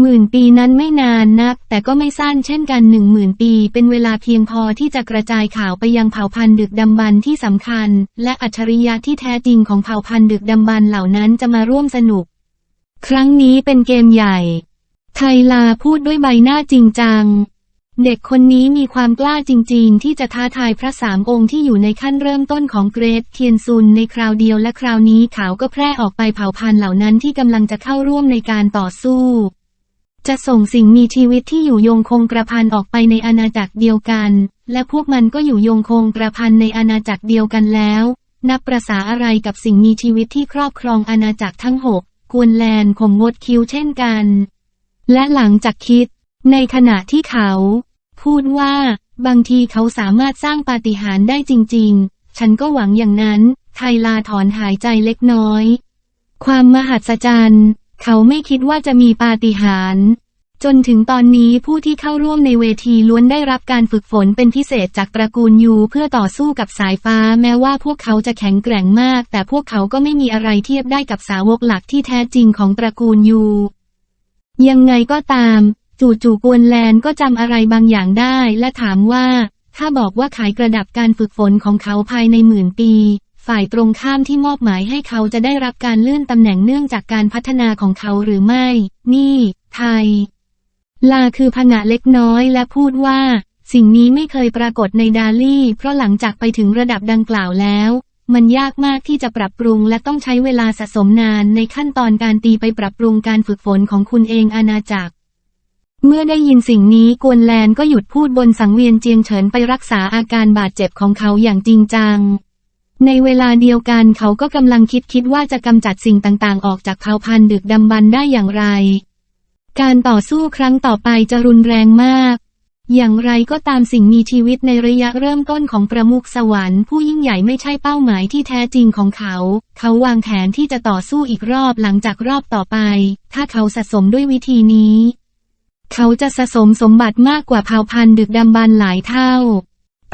หมื่นปีนั้นไม่นานนัก แต่ก็ไม่สั้นเช่นกันหนึ่งหมื่นปี เป็นเวลาเพียงพอที่จะกระจายข่าวไปยังเผ่าพันธุ์ดึกดำบรรที่สำคัญ และอัจฉริยะที่แท้จริงของเผ่าพันธุ์ดึกดำบรรเหล่านั้นจะมาร่วมสนุก ครั้งนี้เป็นเกมใหญ่ ไทลาพูดด้วยใบหน้าจริงจัง เด็กคนนี้มีความกล้าจริง ๆ ที่จะท้าทายพระสามองค์ที่อยู่ในขั้นเริ่มต้นของเกรดเทียนซุนในคราวเดียวและคราวนี้ข่าวก็แพร่ออกไปเผ่าพันธุ์เหล่านั้นที่กำลังจะเข้าร่วมในการต่อสู้ จะส่งสิ่งมีชีวิตที่อยู่ยงคงกระพันออกไปในอาณาจักรเดียวกัน และพวกมันก็อยู่ยงคงกระพันในอาณาจักรเดียวกันแล้ว นับประษาอะไรกับสิ่งมีชีวิตที่ครอบครองอาณาจักรทั้งหกกวนแลนข่มงดคิ้วเช่นกัน และหลังจากคิด ในขณะที่เขา พูดว่า บางทีเขาสามารถสร้างปาฏิหาริย์ได้จริง ๆ ฉันก็หวังอย่างนั้นไทลาถอนหายใจเล็กน้อย ความมหัศจรรย์ เขาไม่คิดว่าจะมีปาฏิหาริย์จนถึงตอนนี้ผู้ที่เข้าร่วมในเวทีล้วนได้รับการฝึกฝนเป็นพิเศษจากตระกูลยูเพื่อต่อสู้กับสายฟ้า แม้ว่าพวกเขาจะแข็งแกร่งมาก แต่พวกเขาก็ไม่มีอะไรเทียบได้กับสาวกหลักที่แท้จริงของตระกูลยู ยังไงก็ตาม จู่ๆกวนแลนก็จำอะไรบางอย่างได้และถามว่า ถ้าบอกว่าขายกระดับการฝึกฝนของเขาภายในหมื่นปี ฝ่ายตรงข้ามที่มอบหมายให้เขาจะได้รับการเลื่อนตำแหน่งเนื่องจากการพัฒนาของเขาหรือไม่ นี่ ไทย ลาคือผงะเล็กน้อยและพูดว่า สิ่งนี้ไม่เคยปรากฏในดาลี่ เพราะหลังจากไปถึงระดับดังกล่าวแล้ว มันยากมากที่จะปรับปรุงและต้องใช้เวลาสะสมนานในขั้นตอนการตีไปปรับปรุงการฝึกฝนของคุณเองอาณาจักรเมื่อได้ยินสิ่งนี้กวนแลนก็หยุดพูดบนสังเวียนเจียงเฉินไปรักษาอาการบาดเจ็บของเขาอย่างจริงจัง ในเวลาเดียวกันเขาก็กำลังคิดคิดว่าจะกำจัดสิ่งต่างๆ ออกจากเผ่าพันธุ์ดึกดำบรรพ์ได้อย่างไร การต่อสู้ครั้งต่อไปจะรุนแรงมาก อย่างไรก็ตามสิ่งมีชีวิตในระยะเริ่มต้นของประมุขสวรรค์ผู้ยิ่งใหญ่ไม่ใช่เป้าหมายที่แท้จริงของเขา เขาวางแผนที่จะต่อสู้อีกรอบหลังจากรอบต่อไป ถ้าเขาสะสมด้วยวิธีนี้ เขาจะสะสมสมบัติมากกว่าเผ่าพันธุ์ดึกดำบรรพ์หลายเท่า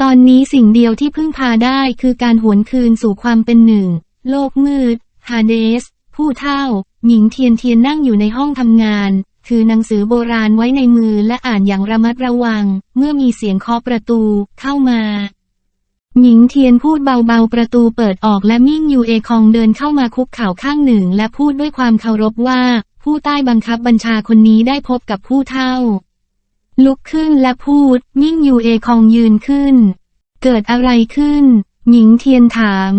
ตอนนี้สิ่งเดียวที่พึ่งพาได้คือการหวนคืนสู่ความเป็นหนึ่ง โลกมืด ฮาเดส ผู้เท่า หญิงเทียนเทียนนั่งอยู่ในห้องทำงานคือหนังสือโบราณไว้ในมือและอ่านอย่างระมัดระวัง เมื่อมีเสียงเคาะประตูเข้ามาหญิงเทียนพูดเบาๆ ประตูเปิดออกและมิ่งยูเอคองเดินเข้ามาคุกเข่าข้างหนึ่ง และพูดด้วยความเคารพว่า ผู้ใต้บังคับบัญชาคนนี้ได้พบกับผู้เท่า ลุกขึ้นและพูด มิ่งยูเอคองยืนขึ้น เกิดอะไรขึ้น หญิงเทียนถาม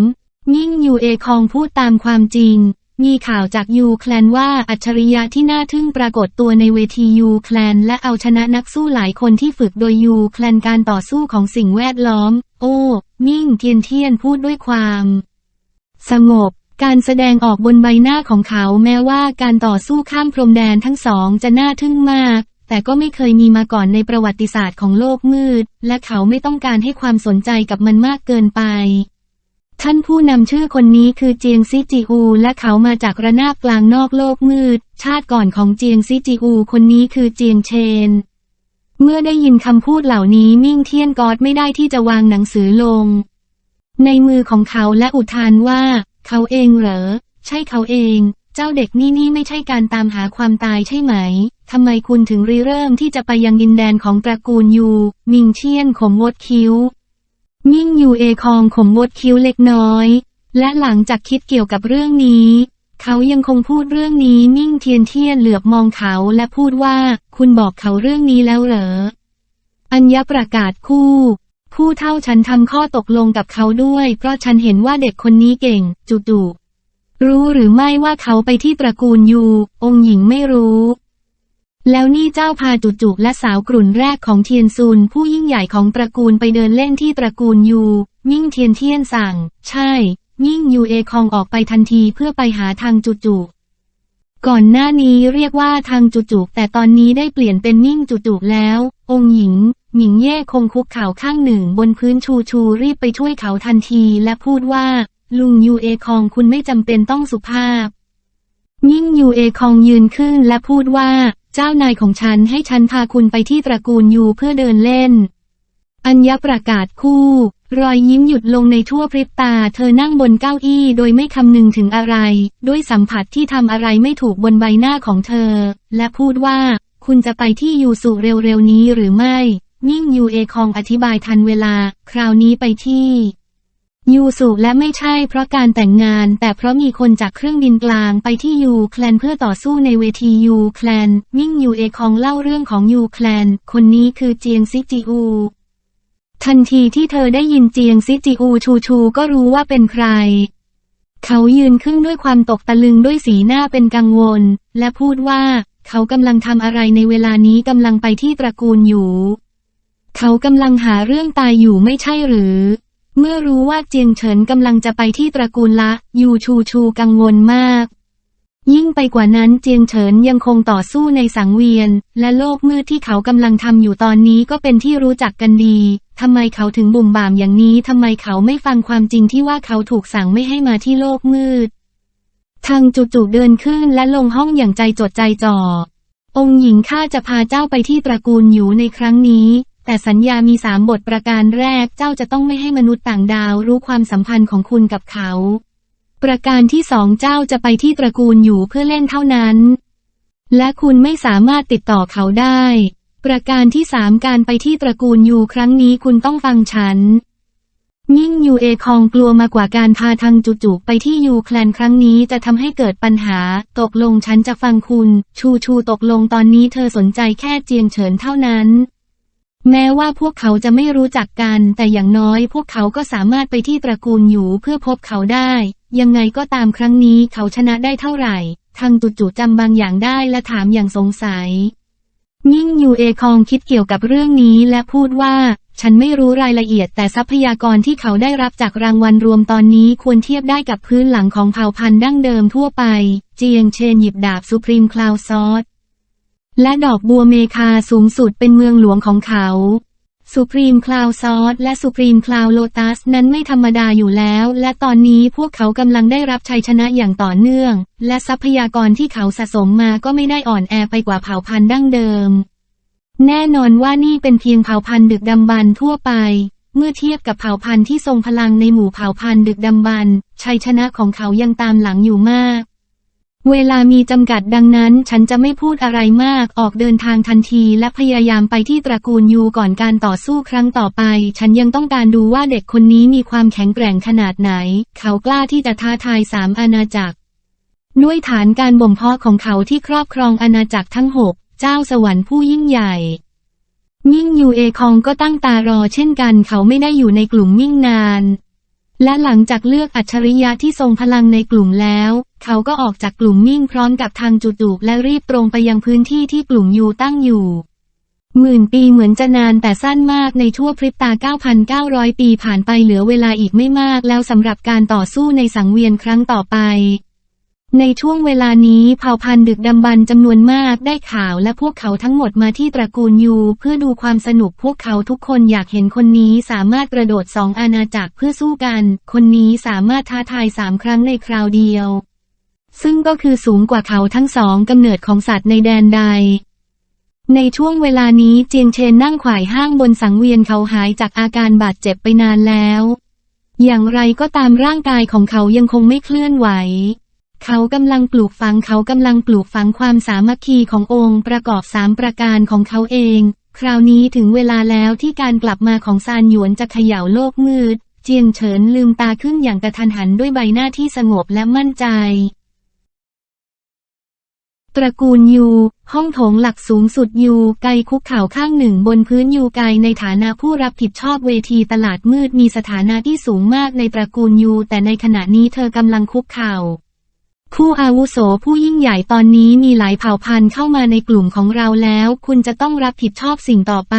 มิ่งยูเอคองพูดตามความจริง มีข่าวจากยูแคลนว่าอัจฉริยะที่น่าทึ่งปรากฏตัวในเวทียูแคลนและเอาชนะนักสู้หลายคนที่ฝึกโดยยูแคลนการต่อสู้ของสิ่งแวดล้อม โอ้ มิ่งเทียนเทียนพูดด้วยความ สงบการแสดงออกบนใบหน้าของเขาแม้ว่าการต่อสู้ข้ามพรมแดนทั้งสองจะน่าทึ่งมาก แต่ก็ไม่เคยมีมาก่อนในประวัติศาสตร์ของโลกมืด และเขาไม่ต้องการให้ความสนใจกับมันมากเกินไป ท่านผู้นำชื่อคนนี้คือเจียงซิจิอูและเขามาจากระนาบกลางนอกโลกมืด ชาติก่อนของเจียงซิจิอูคนนี้คือเจียงเชน เมื่อได้ยินคำพูดเหล่านี้มิ่งเทียนกอดไม่ได้ที่จะวางหนังสือลง ในมือของเขาและอุทานว่า เขาเองเหรอ ใช่เขาเอง เจ้าเด็กนี่นี่ไม่ใช่การตามหาความตายใช่ไหม ทำไมคุณถึงริเริ่มที่จะไปยังดินแดนของตระกูลยู มิงเชียนขมวดคิ้ว มิ่งยูเอคองขมวดคิ้วเล็กน้อย และหลังจากคิดเกี่ยวกับเรื่องนี้ เขายังคงพูดเรื่องนี้มิ่งเทียนเทียนเหลือบมองเขาและพูดว่า คุณบอกเขาเรื่องนี้แล้วเหรอ อัญญประกาศคู่ ผู้เท่าฉันทำข้อตกลงกับเขาด้วย เพราะฉันเห็นว่าเด็กคนนี้เก่ง จุดุรู้หรือไม่ว่าเขาไปที่ตระกูลยู องค์หญิงไม่รู้ แล้วนี่เจ้าพาจุจุและสาวกลุ่นแรกของเทียนซุนผู้ยิ่งใหญ่ของตระกูลไปเดินเล่นที่ตระกูลยู ยิ่งเทียนเทียนสั่ง ใช่ ยิ่งยูเอคองออกไปทันทีเพื่อไปหาทางจุจุก่อนหน้านี้เรียกว่าทางจุจุแต่ตอนนี้ได้เปลี่ยนเป็นมิ่งจุจุแล้ว องค์หญิง หญิงเย่คงคุกเข่าข้างหนึ่งบนพื้นชูชูรีบไปช่วยเขาทันทีและพูดว่า ลุงยูเอคองคุณไม่จำเป็นต้องสุภาพ ยิ่งยูเอคองยืนขึ้นและพูดว่า เจ้านายของฉันให้ฉันพาคุณไปที่ตระกูลยูเพื่อเดินเล่น อัญญประกาศคู่ รอยยิ้มหยุดลงในทั่วพริบตา เธอนั่งบนเก้าอี้โดยไม่คำนึงถึงอะไร ด้วยสัมผัสที่ทำอะไรไม่ถูกบนใบหน้าของเธอ และพูดว่า คุณจะไปที่ยูสุเร็วๆนี้หรือไม่ยิ่งยูเอคองอธิบายทันเวลา คราวนี้ไปที่ ยูสุและไม่ใช่เพราะการแต่งงาน แต่เพราะมีคนจากเครื่องบินกลางไปที่ยูแคลนเพื่อต่อสู้ในเวทียูแคลนมิ่งยูเอคองเล่าเรื่องของยูแคลนคนนี้คือเจียงซิจิอูทันทีที่เธอได้ยินเจียงซิจิอูชูชูก็รู้ว่าเป็นใคร เขายืนขึ้นด้วยความตกตะลึงด้วยสีหน้าเป็นกังวล และพูดว่า เขากำลังทำอะไรในเวลานี้กำลังไปที่ตระกูลอยู่ เขากำลังหาเรื่องตายอยู่ไม่ใช่หรือ เมื่อรู้ว่าเจียงเฉินกำลังจะไปที่ตระกูลละ ยูชูชูกังวลมาก ยิ่งไปกว่านั้นเจียงเฉินยังคงต่อสู้ในสังเวียน และโลกมืดที่เขากำลังทำอยู่ตอนนี้ก็เป็นที่รู้จักกันดีทำไมเขาถึงบุ่มบ่ามอย่างนี้ทำไมเขาไม่ฟังความจริงที่ว่าเขาถูกสั่งไม่ให้มาที่โลกมืดทางจุๆเดินขึ้นและลงห้องอย่างใจจดใจจ่อองค์หญิงข้าจะพาเจ้าไปที่ตระกูลอยู่ในครั้งนี้ แต่สัญญามีสามบทประการแรกเจ้าจะต้องไม่ให้มนุษย์ต่างดาวรู้ความสัมพันธ์ของคุณกับเขา ประการที่สองเจ้าจะไปที่ตระกูลอยู่เพื่อเล่นเท่านั้น และคุณไม่สามารถติดต่อเขาได้ ประการที่สามการไปที่ตระกูลอยู่ครั้งนี้คุณต้องฟังฉันยิ่งยูเอคองกลัวมากกว่าการพาทางจุๆไปที่ยูแคลนครั้งนี้จะทำให้เกิดปัญหา ตกลงฉันจะฟังคุณ ชูชูตกลงตอนนี้เธอสนใจแค่เจียงเฉินเท่านั้น แม้ว่าพวกเขาจะไม่รู้จักกัน แต่อย่างน้อยพวกเขาก็สามารถไปที่ตระกูลอยู่เพื่อพบเขาได้ ยังไงก็ตามครั้งนี้เขาชนะได้เท่าไหร่ ทางจุๆจำบางอย่างได้และถามอย่างสงสัย ยิ่งยูเอคองคิดเกี่ยวกับเรื่องนี้และพูดว่า ฉันไม่รู้รายละเอียดแต่ทรัพยากรที่เขาได้รับจากรางวัลรวมตอนนี้ควรเทียบได้กับพื้นหลังของเผ่าพันธุ์ดั้งเดิมทั่วไป เจียงเชนหยิบดาบสุพรีมคลาวซอส และดอกบัวเมคาสูงสุดเป็นเมืองหลวงของเขาสุพรีมคลาวซอสและสุพรีมคลาวโลตัสนั้นไม่ธรรมดาอยู่แล้ว และตอนนี้พวกเขากำลังได้รับชัยชนะอย่างต่อเนื่อง และทรัพยากรที่เขาสะสมมาก็ไม่ได้อ่อนแอไปกว่าเผ่าพันธุ์ดั้งเดิม แน่นอนว่านี่เป็นเพียงเผ่าพันธุ์ดึกดำบรรทั่วไป เมื่อเทียบกับเผ่าพันธุ์ที่ทรงพลังในหมู่เผ่าพันธุ์ดึกดำบรรชัยชนะของเขายังตามหลังอยู่มาก เวลามีจำกัดดังนั้นฉันจะไม่พูดอะไรมากออกเดินทางทันทีและพยายามไปที่ตระกูลยูก่อนการต่อสู้ครั้งต่อไป ฉันยังต้องการดูว่าเด็กคนนี้มีความแข็งแกร่งขนาดไหน เขากล้าที่จะท้าทายสามอาณาจักร ด้วยฐานการบ่มเพาะของเขาที่ครอบครองอาณาจักรทั้งหกเจ้าสวรรค์ผู้ยิ่งใหญ่มิ่งยูเอคองก็ตั้งตารอเช่นกัน เขาไม่ได้อยู่ในกลุ่มมิ่งนาน และหลังจากเลือกอัจฉริยะที่ทรงพลังในกลุ่มแล้ว เขาก็ออกจากกลุ่มมิ่งพร้อมกับทางจุดุและรีบตรงไปยังพื้นที่ที่กลุ่มยูตั้งอยู่หมื่นปีเหมือนจะนานแต่สั้นมากในทั่วพริบตา 9,900 ปีผ่านไปเหลือเวลาอีกไม่มากแล้วสำหรับการต่อสู้ในสังเวียนครั้งต่อไป ในช่วงเวลานี้เผ่าพันธุ์ดึกดำบรรจำนวนมากได้ข่าวและพวกเขาทั้งหมดมาที่ตระกูลยูเพื่อดูความสนุกพวกเขาทุกคนอยากเห็นคนนี้สามารถกระโดดสองอาณาจักรเพื่อสู้กัน คนนี้สามารถท้าทายสามครั้งในคราวเดียว ซึ่งก็คือสูงกว่าเขาทั้งสองกำเนิดของสัตว์ในแดนใด ในช่วงเวลานี้เจียงเชนนั่งขวายห้างบนสังเวียนเขาหายจากอาการบาดเจ็บไปนานแล้ว อย่างไรก็ตามร่างกายของเขายังคงไม่เคลื่อนไหว เขากำลังปลูกฝังเขากำลังปลูกฝังความสามัคคีขององค์ประกอบสามประการของเขาเอง คราวนี้ถึงเวลาแล้วที่การกลับมาของซานหยวนจะเขย่าโลกมืด เจียงเฉินลืมตาขึ้นอย่างกระทันหันด้วยใบหน้าที่สงบและมั่นใจ ตระกูลยู ห้องโถงหลักสูงสุดยูไกคุกเข่าข้างหนึ่งบนพื้นยูไกในฐานะผู้รับผิดชอบเวทีตลาดมืดมีสถานะที่สูงมากในตระกูลยู แต่ในขณะนี้เธอกำลังคุกเข่า ผู้อาวุโสผู้ยิ่งใหญ่ตอนนี้มีหลายเผ่าพันธุ์เข้ามาในกลุ่มของเราแล้ว คุณจะต้องรับผิดชอบสิ่งต่อไป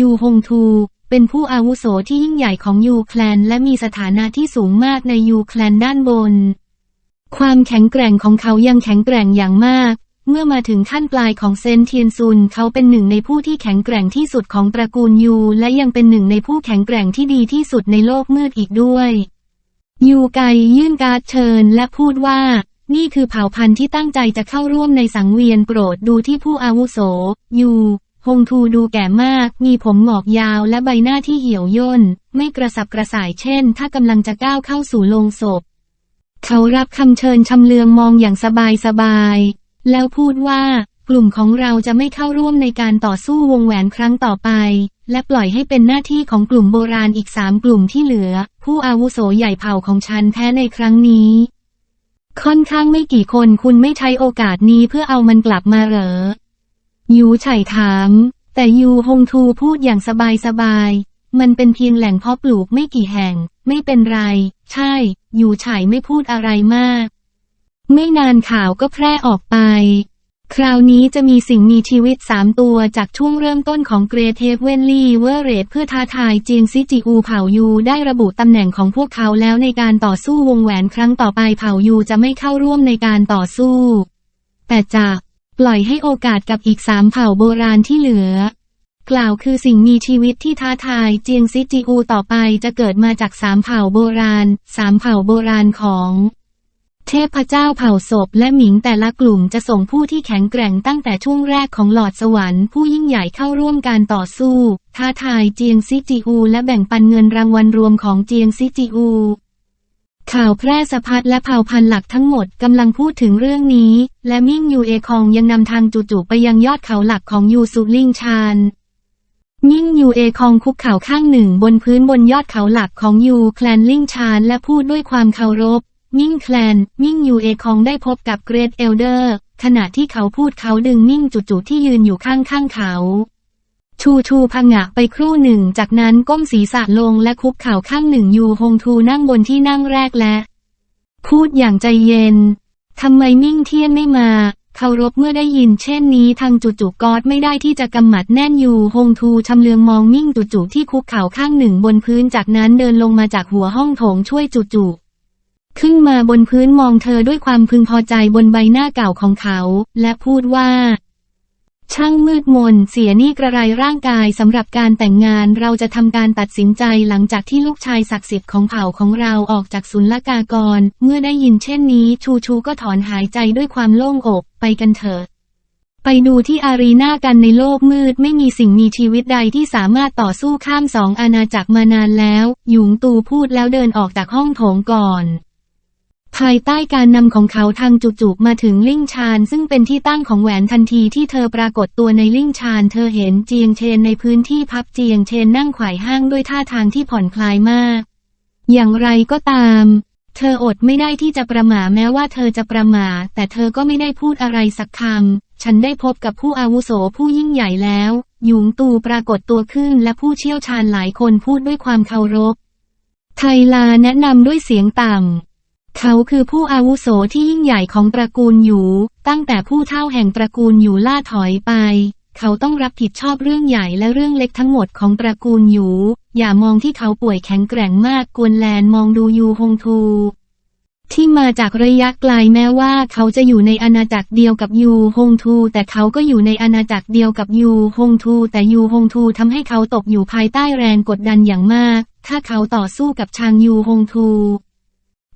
ยูฮงทู เป็นผู้อาวุโสที่ยิ่งใหญ่ของยูแคลน และมีสถานะที่สูงมากในยูแคลนด้านบน ความแข็งแกร่งของเขายังแข็งแกร่งอย่างมาก เมื่อมาถึงขั้นปลายของเซนเทียนซุน เขาเป็นหนึ่งในผู้ที่แข็งแกร่งที่สุดของตระกูลยู และยังเป็นหนึ่งในผู้แข็งแกร่งที่ดีที่สุดในโลกมืดอีกด้วย ยูไกยื่นการ์ดเชิญและพูดว่า นี่คือเผ่าพันธุ์ที่ตั้งใจจะเข้าร่วมในสังเวียนโปรดดูที่ผู้อาวุโสยูฮงทูดูแก่มาก มีผมหงอกยาวและใบหน้าที่เหี่ยวย่น ไม่กระสับกระส่ายเช่น ถ้ากำลังจะก้าวเข้าสู่โลงศพ เขารับคำเชิญชำเลืองมองอย่างสบายสบายๆแล้วพูดว่ากลุ่มของเราจะไม่เข้าร่วมในการต่อสู้วงแหวนครั้งต่อไป และปล่อยให้เป็นหน้าที่ของกลุ่มโบราณอีกสามกลุ่มที่เหลือ ผู้อาวุโสใหญ่เผ่าของฉันแพ้ในครั้งนี้ ค่อนข้างไม่กี่คนคุณไม่ใช้โอกาสนี้เพื่อเอามันกลับมาเหรอ ยูไฉถาม แต่ยูฮงทูพูดอย่างสบายสบายๆมันเป็นเพียงแหล่งเพาะปลูกไม่กี่แห่ง ไม่เป็นไร ใช่ ยูไฉไม่พูดอะไรมาก ไม่นานข่าวก็แพร่ออกไป คราวนี้จะมีสิ่งมีชีวิตสามตัวจากช่วงเริ่มต้นของเกรเทฟเวนลี่เวอร์เรดเพื่อท้าทายเจียงซิจิอูเผ่ายูได้ระบุตำแหน่งของพวกเขาแล้วในการต่อสู้วงแหวนครั้งต่อไปเผ่ายูจะไม่เข้าร่วมในการต่อสู้ แต่จะปล่อยให้โอกาสกับอีกสามเผ่าโบราณที่เหลือ กล่าวคือสิ่งมีชีวิตที่ท้าทายเจียงซิจิอูต่อไปจะเกิดมาจากสามเผ่าโบราณสามเผ่าโบราณของ เทพเจ้าเผ่าศพและหมิงแต่ละกลุ่มจะส่งผู้ที่แข็งแกร่งตั้งแต่ช่วงแรกของหลอดสวรรค์ผู้ยิ่งใหญ่เข้าร่วมการต่อสู้ ท้าทายเจียงซิจิอูและแบ่งปันเงินรางวัลรวมของเจียงซิจิอู ข่าวแพร่สะพัดและเผ่าพันธุ์หลักทั้งหมดกำลังพูดถึงเรื่องนี้ และมิ่งยูเอคองยังนำทางจู่ๆไปยังยอดเขาหลักของยูสุลิงชานมิ่งยูเอคองคุกเข่าข้างหนึ่งบนพื้นบนยอดเขาหลักของยูแคลนลิงชานและพูดด้วยความเคารพ มิ่งแคลน มิ่งยูเอคองได้พบกับเกรดเอลเดอร์ ขณะที่เขาพูดเขาดึงมิ่งจู่ๆที่ยืนอยู่ข้างข้างๆเขา ชูชูพังะไปครู่หนึ่ง จากนั้นก้มศีรษะลงและคุกเข่าข้างหนึ่งยูฮงทูนั่งบนที่นั่งแรกและ พูดอย่างใจเย็น ทำไมมิ่งเทียนไม่มาเคารพเมื่อได้ยินเช่นนี้ทางจุจุกอดไม่ได้ที่จะกำหมัดแน่นอยู่ฮงทูชำเลืองมองมิ่งจุจุที่คุกเข่าข้างหนึ่งบนพื้นจากนั้นเดินลงมาจากหัวห้องโถงช่วยจุจุ ขึ้นมาบนพื้นมองเธอด้วยความพึงพอใจบนใบหน้าเก่าของเขา และพูดว่า ช่างมืดมนเสียนี่กระไรร่างกายสำหรับการแต่งงานเราจะทำการตัดสินใจหลังจากที่ลูกชายศักดิ์สิทธิ์ของเผ่าของเราออกจากศุลกากร เมื่อได้ยินเช่นนี้ ชูชูก็ถอนหายใจด้วยความโล่งอกไปกันเถอะไปดูที่อารีนากันในโลกมืดไม่มีสิ่งมีชีวิตใดที่สามารถต่อสู้ข้ามสองอาณาจักรมานานแล้ว หยุงตูพูดแล้วเดินออกจากห้องโถงก่อน ภายใต้การนำของเขาทางจุกๆมาถึงลิ่งชานซึ่งเป็นที่ตั้งของแหวนทันทีที่เธอปรากฏตัวในลิ่งชานเธอเห็นเจียงเชนในพื้นที่พับเจียงเชนนั่งไขว่ห้างด้วยท่าทางที่ผ่อนคลายมาก อย่างไรก็ตาม เธออดไม่ได้ที่จะประหม่าแม้ว่าเธอจะประหม่าแต่เธอก็ไม่ได้พูดอะไรสักคำฉันได้พบกับผู้อาวุโสผู้ยิ่งใหญ่แล้วหยุงตูปรากฏตัวขึ้นและผู้เชี่ยวชาญหลายคนพูดด้วยความเคารพไทลาแนะนำด้วยเสียงต่ำ เขาคือผู้อาวุโสที่ยิ่งใหญ่ของตระกูลหยูตั้งแต่ผู้เฒ่าแห่งตระกูลหยูล่าถอยไป เขาต้องรับผิดชอบเรื่องใหญ่และเรื่องเล็กทั้งหมดของตระกูลหยูอย่ามองที่เขาป่วยแข็งแกร่งมากกวนแลนมองดูยูฮงทู ที่มาจากระยะไกลแม้ว่าเขาจะอยู่ในอาณาจักรเดียวกับยูฮงทู แต่เขาก็อยู่ในอาณาจักรเดียวกับยูฮงทู แต่ยูฮงทูทำให้เขาตกอยู่ภายใต้แรงกดดันอย่างมาก ถ้าเขาต่อสู้กับชางยูฮงทู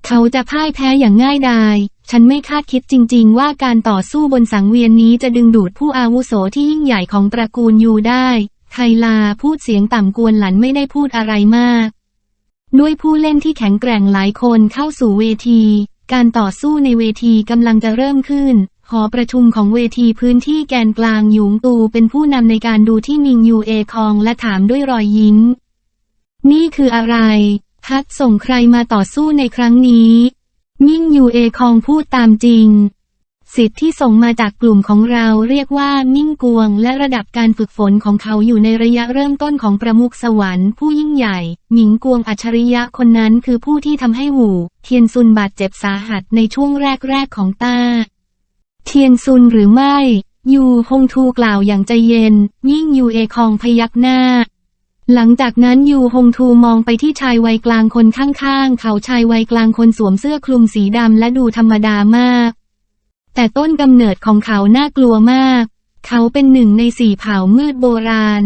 เขาจะพ่ายแพ้อย่างง่ายดาย ฉันไม่คาดคิดจริง ๆ ว่าการต่อสู้บนสังเวียนนี้จะดึงดูดผู้อาวุโสที่ยิ่งใหญ่ของตระกูลยูได้ ไทลาพูดเสียงต่ำกวนหลันไม่ได้พูดอะไรมาก ด้วยผู้เล่นที่แข็งแกร่งหลายคนเข้าสู่เวที การต่อสู้ในเวทีกำลังจะเริ่มขึ้น หอประชุมของเวทีพื้นที่แกนกลางหยงตูเป็นผู้นำในการดูที่มิงยูเอคองและถามด้วยรอยยิ้ม นี่คืออะไร ฮักส่งใครมาต่อสู้ในครั้งนี้ มิ่งยูเอคองพูดตามจริง สิทธิ์ที่ส่งมาจากกลุ่มของเราเรียกว่ามิ่งกวง และระดับการฝึกฝนของเขาอยู่ในระยะเริ่มต้นของประมุขสวรรค์ผู้ยิ่งใหญ่ หมิงกวงอัจฉริยะคนนั้นคือผู้ที่ทำให้หูเทียนซุนบาดเจ็บสาหัสในช่วงแรกๆของต้า เทียนซุนหรือไม่ยูฮงทูกล่าวอย่างใจเย็นยิ่งยูเอคองพยักหน้า หลังจากนั้นยูฮงทูมองไปที่ชายวัยกลางคนข้างๆ เขาชายวัยกลางคนสวมเสื้อคลุมสีดำและดูธรรมดามาก แต่ต้นกำเนิดของเขาน่ากลัวมาก เขาเป็นหนึ่งในสี่เผ่ามืดโบราณ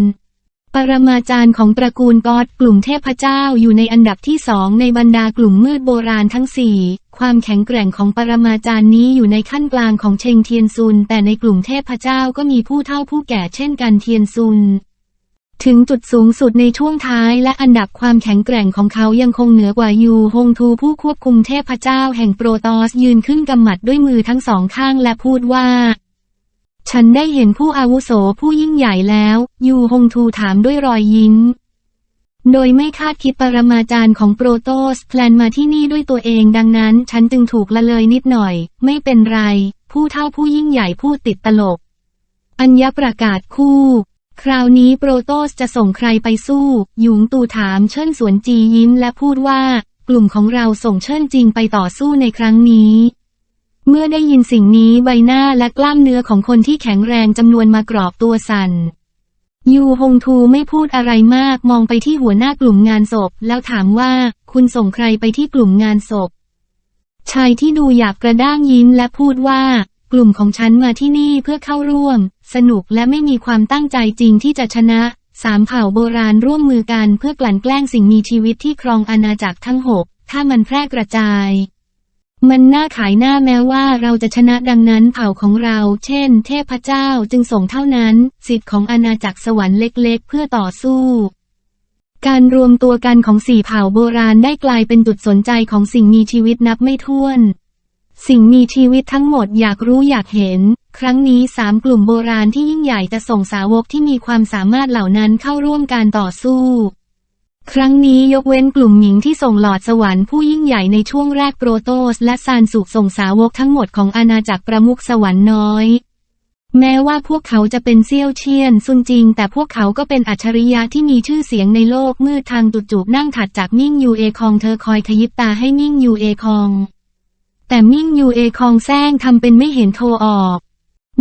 ปรมาจารย์ของตระกูลกอดกลุ่มเทพเจ้าอยู่ในอันดับที่สองในบรรดากลุ่มมืดโบราณทั้งสี่ ความแข็งแกร่งของปรมาจารย์นี้อยู่ในขั้นกลางของเชงเทียนซุน แต่ในกลุ่มเทพเจ้าก็มีผู้เฒ่าผู้แก่เช่นกันเทียนซุน ถึงจุดสูงสุดในช่วงท้ายและอันดับความแข็งแกร่งของเขายังคงเหนือกว่ายูฮงทูผู้ควบคุมเทพเจ้าแห่งโปรตอสยืนขึ้นกำหมัดด้วยมือทั้งสองข้างและพูดว่า ฉันได้เห็นผู้อาวุโสผู้ยิ่งใหญ่แล้ว ยูฮงทูถามด้วยรอยยิ้ม โดยไม่คาดคิดปรมาจารย์ของโปรโตสแพลนมาที่นี่ด้วยตัวเองดังนั้น ฉันจึงถูกละเลยนิดหน่อย ไม่เป็นไร ผู้เท่าผู้ยิ่งใหญ่พูดติดตลก อัญญประกาศคู่ คราวนี้โปรโตสจะส่งใครไปสู้ หยุงตูถามเชิญสวนจียิ้มและพูดว่า กลุ่มของเราส่งเชิญจริงไปต่อสู้ในครั้งนี้ เมื่อได้ยินสิ่งนี้ใบหน้าและกล้ามเนื้อของคนที่แข็งแรงจำนวนมากรอบตัวสัน่น ยูฮงทูไม่พูดอะไรมากมองไปที่หัวหน้ากลุ่มงานศพ แล้วถามว่าคุณส่งใครไปที่กลุ่มงานศพ ชายที่ดูอยากกระด้างยิ้มและพูดว่า กลุ่มของฉันมาที่นี่เพื่อเข้าร่วม สนุกและไม่มีความตั้งใจจริงที่จะชนะ สามเผ่าโบราณร่วมมือกันเพื่อกลั่นแกล้งสิ่งมีชีวิตที่ครองอาณาจักรทั้งหก ถ้ามันแพร่กระจาย มันน่าขายหน้าแม้ว่าเราจะชนะดังนั้นเผ่าของเรา เช่น เทพเจ้าจึงส่งเท่านั้น สิทธิ์ของอาณาจักรสวรรค์เล็ก ๆ เพื่อต่อสู้การรวมตัวกันของสี่เผ่าโบราณได้กลายเป็นจุดสนใจของสิ่งมีชีวิตนับไม่ถ้วน สิ่งมีชีวิตทั้งหมดอยากรู้อยากเห็น ครั้งนี้สามกลุ่มโบราณที่ยิ่งใหญ่จะส่งสาวกที่มีความสามารถเหล่านั้นเข้าร่วมการต่อสู้ ครั้งนี้ยกเว้นกลุ่มหญิงที่ส่งหลอดสวรรค์ผู้ยิ่งใหญ่ในช่วงแรกโปรโตส และซานสุส่งสาวกทั้งหมดของอาณาจักรประมุขสวรรค์น้อย แม้ว่าพวกเขาจะเป็นเซี่ยวเชียนซุนจริง แต่พวกเขาก็เป็นอัจฉริยะที่มีชื่อเสียงในโลกมืดทางจุดจูบนั่งถัดจากมิ่งยูเอคองเธอคอยขยิบตาให้มิ่งยูเอคอง แต่มิ่งยูเอคองแซงทำเป็นไม่เห็นโทรออก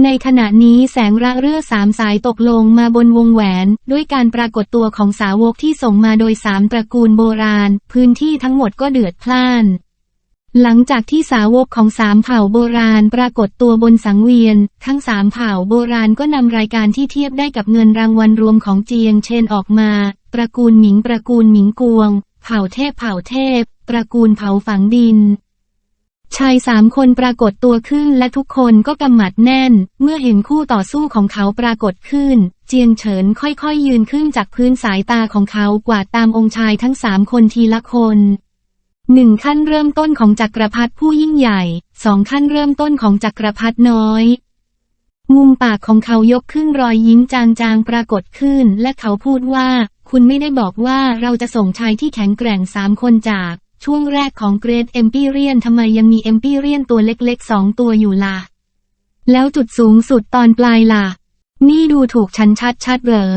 ในขณะนี้แสงระเรื่อสามสายตกลงมาบนวงแหวน ด้วยการปรากฏตัวของสาวกที่ส่งมาโดยสามตระกูลโบราณ พื้นที่ทั้งหมดก็เดือดพล่าน หลังจากที่สาวกของสามเผ่าโบราณปรากฏตัวบนสังเวียน ทั้งสามเผ่าโบราณก็นำรายการที่เทียบได้กับเงินรางวัลรวมของเจียงเชนออกมา ตระกูลหมิงตระกูลหมิงกวง เผ่าเทพเผ่าเทพ ตระกูลเผ่าฝังดิน ชายสามคนปรากฏตัวขึ้นและทุกคนก็กำหมัดแน่น เมื่อเห็นคู่ต่อสู้ของเขาปรากฏขึ้น เจียงเฉินค่อยๆยืนขึ้นจากพื้นสายตาของเขากวาดตามองค์ชายทั้งสามคนทีละคนหนึ่งขั้นเริ่มต้นของจักรพรรดิผู้ยิ่งใหญ่สองขั้นเริ่มต้นของจักรพรรดิน้อย มุมปากของเขายกขึ้นรอยยิ้มจางๆปรากฏขึ้น และเขาพูดว่า คุณไม่ได้บอกว่าเราจะส่งชายที่แข็งแกร่งสามคนจาก ช่วงแรกของเกรดเอมพีเรียนทำไมยังมีเอมพีเรียนตัวเล็กๆสองตัวอยู่ล่ะ แล้วจุดสูงสุดตอนปลายล่ะ นี่ดูถูกฉันชัดๆเหรอ